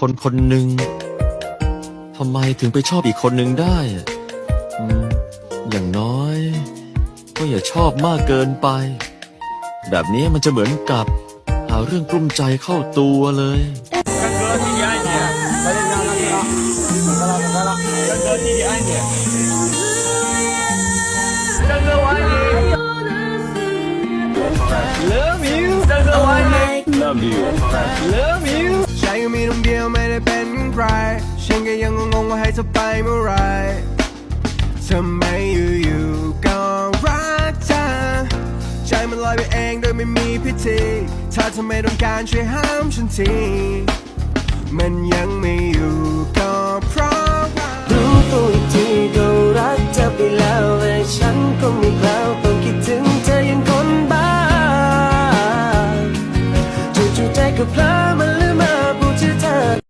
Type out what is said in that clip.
คนคนหนึ่งทำไมถึงไปชอบอีกคนหนึ่งได้อะอืมอย่างน้อย ก็อย่าชอบมากเกินไป แบบนี้มันจะเหมือนกับ หาเรื่องกลุ้มใจเข้าตัวเลย 干哥，弟弟爱你。快点让他哥，快了，快了，干哥，弟弟爱你。干哥，我爱你。Love you，干哥，我爱你。Love you。Love you。 ฉันยังมีตรงเดียว ไรฉันก็ยังงงว่าให้เธอไปเมื่อไรทำไมอยู่ๆก็รักเธอใจมันลอยไปเองโดยไม่มีพิธีถ้าเธอไม่ต้องการช่วยห้ามฉันทีมันยังไม่อยู่ก็เพราะรู้ตัวอีกทีก็รักเธอไปแล้วและฉันก็ไม่แล้ว